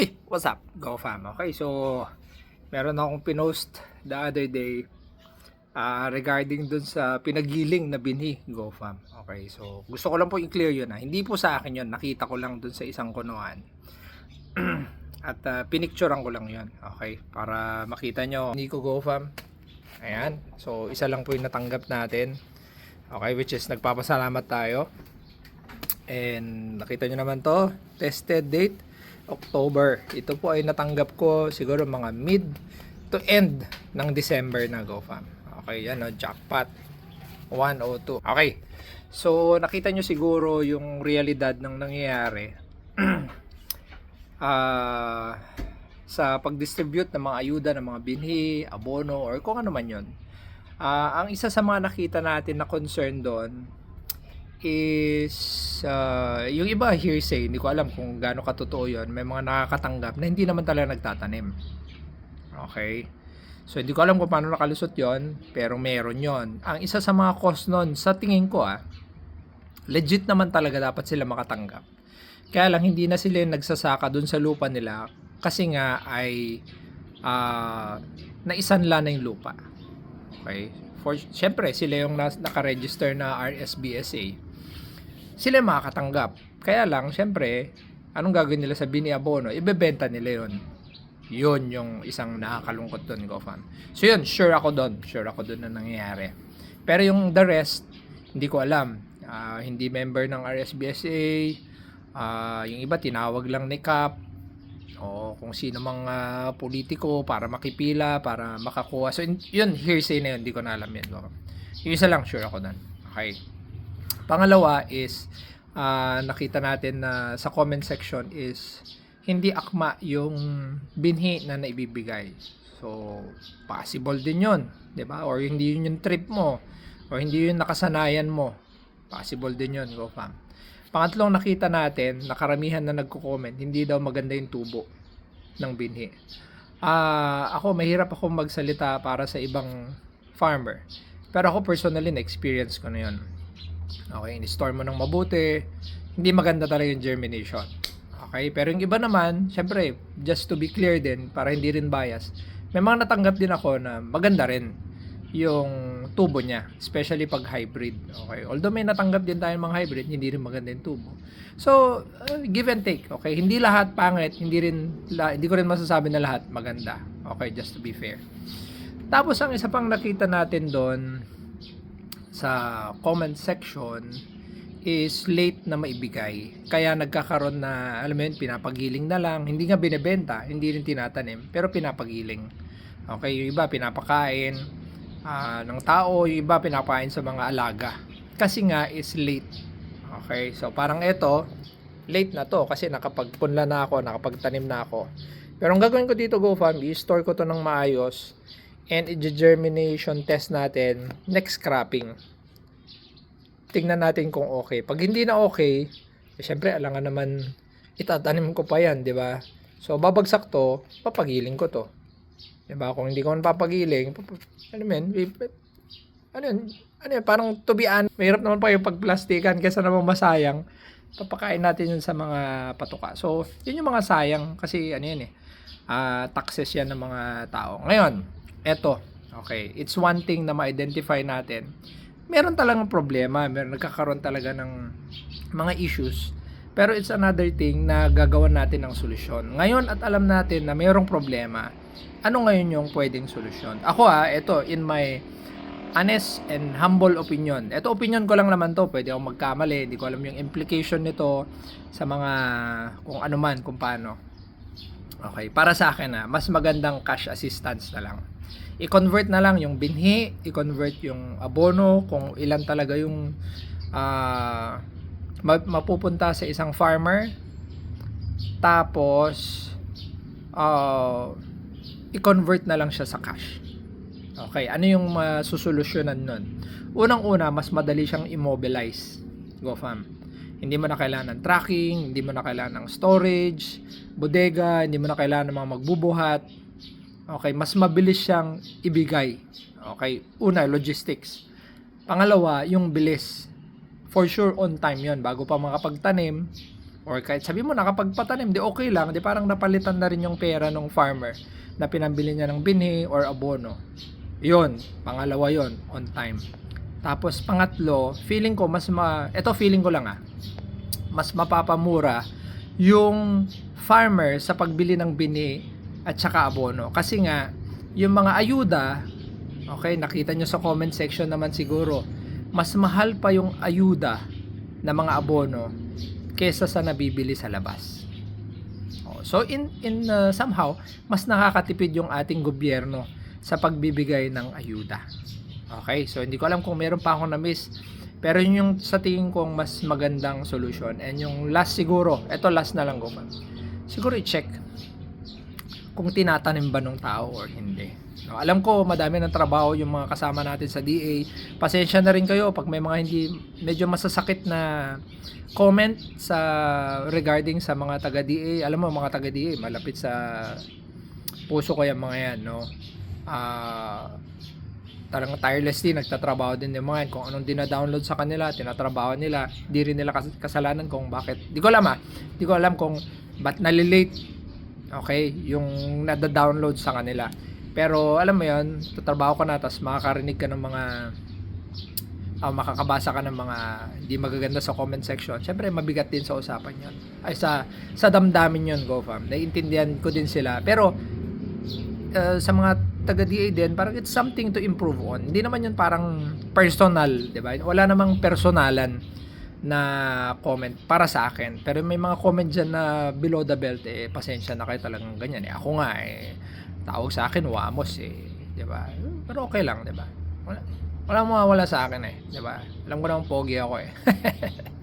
Uy, what's up? Go fam. Okay, so meron akong pinost the other day ah, regarding dun sa pinagiling na binhi Go fam. Okay, so gusto ko lang po i-clear yun ha. Hindi po sa akin yun. Nakita ko lang dun sa isang kunuan. At uh, pinicturean ko lang yun. Okay, para makita nyo. Nico Go fam. Ayan. So isa lang po yung natanggap natin. Okay, which is nagpapasalamat tayo. And nakita nyo naman to, tested date, October. Ito po ay natanggap ko siguro mga mid to end ng December na GoFam. Okay, yan o, jackpot. 102. Okay. So, nakita nyo siguro yung realidad ng nangyayari. Ah, sa pag-distribute ng mga ayuda ng mga binhi, abono, or kung ano man yun. Ah, ang isa sa mga nakita natin na concern doon is uh, yung iba hearsay, hindi ko alam kung gaano katotoo yun. May mga nakakatanggap na hindi naman talaga nagtatanim. Okay? So, hindi ko alam kung paano nakalusot yon pero meron yon Ang isa sa mga cause nun, sa tingin ko ah, legit naman talaga dapat sila makatanggap. Kaya lang, hindi na sila nagsasaka dun sa lupa nila kasi nga ay ah, naisanla na yung lupa. Okay? For, syempre, sila yung nas, nakaregister na RSBSA. Sila makakatanggap. Kaya lang, syempre, anong gagawin nila sa bini abono? Ibebenta nila yon yun yung isang nakakalungkot doon, GoFam. So yun, sure ako doon. Sure ako doon na nangyayari. Pero yung the rest, hindi ko alam. Ah, hindi member ng RSBSA. Ah, yung iba, tinawag lang ni Cap. O kung sino mang ah, politiko para makipila, para makakuha. So yun, hearsay na yun. Hindi ko na alam yun. Yung isa lang, sure ako doon. Okay. Pangalawa is, ah, nakita natin na sa comment section is hindi akma yung binhi na naibibigay. So, possible din yun. ba Or hindi yun yung trip mo. Or hindi yun nakasanayan mo. Possible din yun, go fam. Pangatlong nakita natin, na karamihan na nagko-comment, hindi daw maganda yung tubo ng binhi. Ah, ako mahirap ako magsalita para sa ibang farmer. Pero ako personally na-experience ko na 'yon. Okay, in-store mo ng mabuti, hindi maganda talaga yung germination. Okay, pero yung iba naman, syempre, just to be clear din, para hindi rin bias, may mga natanggap din ako na maganda rin yung tubo niya, especially pag hybrid. Okay, although may natanggap din tayo mga hybrid, hindi rin maganda yung tubo. So, uh, give and take, okay? Hindi lahat pangit, hindi rin la, hindi ko rin masasabi na lahat maganda. Okay, just to be fair. Tapos ang isa pang nakita natin doon sa comment section is late na maibigay. Kaya nagkakaroon na, alam mo yun, pinapagiling na lang. Hindi nga binebenta, hindi rin tinatanim, pero pinapagiling. Okay, yung iba pinapakain ah, ng tao, yung iba pinapakain sa mga alaga. Kasi nga is late. Okay, so parang ito, late na to kasi nakapagpunla na ako, nakapagtanim na ako. Pero ang gagawin ko dito, GoFam, i-store ko to ng maayos and i-germination test natin next cropping tingnan natin kung okay. Pag hindi na okay, eh, syempre alangan naman itatanim ko pa yan, di ba? So babagsak to, papagiling ko to. Di ba? Kung hindi ko man papagiling, pap- ano men, ano yun, ano yun, parang to be honest, mahirap naman pa yung pagplastikan kaysa naman masayang, papakain natin yun sa mga patuka. So, yun yung mga sayang kasi ano yun eh, ah, taxes yan ng mga tao. Ngayon, eto, okay, it's one thing na ma-identify natin meron talagang problema, meron nagkakaroon talaga ng mga issues. Pero it's another thing na gagawan natin ng solusyon. Ngayon at alam natin na mayroong problema, ano ngayon yung pwedeng solusyon? Ako ah, ito in my honest and humble opinion. Ito opinion ko lang naman to, pwede akong magkamali, hindi ko alam yung implication nito sa mga kung ano man, kung paano. Okay, para sa akin ah, mas magandang cash assistance na lang i-convert na lang yung binhi, i-convert yung abono, kung ilan talaga yung uh, mapupunta sa isang farmer. Tapos, uh, i-convert na lang siya sa cash. Okay, ano yung masusolusyonan nun? Unang-una, mas madali siyang immobilize. Go fam. Hindi mo na kailangan ng tracking, hindi mo na kailangan ng storage, bodega, hindi mo na kailangan ng mga magbubuhat, Okay, mas mabilis siyang ibigay. Okay, una, logistics. Pangalawa, yung bilis. For sure, on time yon bago pa makapagtanim, or kahit sabi mo nakapagpatanim, di okay lang, di parang napalitan na rin yung pera ng farmer na pinambili niya ng binhi or abono. Yun, pangalawa yon on time. Tapos pangatlo, feeling ko mas ma ito feeling ko lang ah. Mas mapapamura yung farmer sa pagbili ng bini at saka abono. Kasi nga yung mga ayuda, okay, nakita nyo sa comment section naman siguro, mas mahal pa yung ayuda na mga abono kesa sa nabibili sa labas. Oh, So in in uh, somehow mas nakakatipid yung ating gobyerno sa pagbibigay ng ayuda. Okay? So hindi ko alam kung meron pa akong na-miss pero yun yung sa tingin kong mas magandang solution. And yung last siguro, eto last na lang ko pa. Siguro i-check kung tinatanim ba ng tao or hindi. No, alam ko madami ng trabaho yung mga kasama natin sa DA. Pasensya na rin kayo pag may mga hindi medyo masasakit na comment sa regarding sa mga taga DA. Alam mo mga taga DA malapit sa puso ko yung mga yan, no. Ah talagang tirelessly nagtatrabaho din yung mga yan. Kung anong dina-download sa kanila, tinatrabaho nila. Di rin nila kas- kasalanan kung bakit. Di ko alam ah. Di ko alam kung ba't nalilate okay, yung nada-download sa kanila. Pero alam mo yon tatrabaho ka na, tapos makakarinig ka ng mga ah, makakabasa ka ng mga hindi magaganda sa comment section. Siyempre, mabigat din sa usapan yon Ay, sa, sa damdamin yon GoFam. Naiintindihan ko din sila. Pero, uh, sa mga taga-DA din, parang it's something to improve on. Hindi naman yun parang personal, di ba? Wala namang personalan na comment para sa akin. Pero may mga comment dyan na below the belt, eh, pasensya na kayo talagang ganyan. Eh, ako nga, eh, tawag sa akin, wamos, eh. Di ba? Pero okay lang, di ba? Wala, walang mawawala sa akin, eh. Di ba? Alam ko naman pogi ako, eh.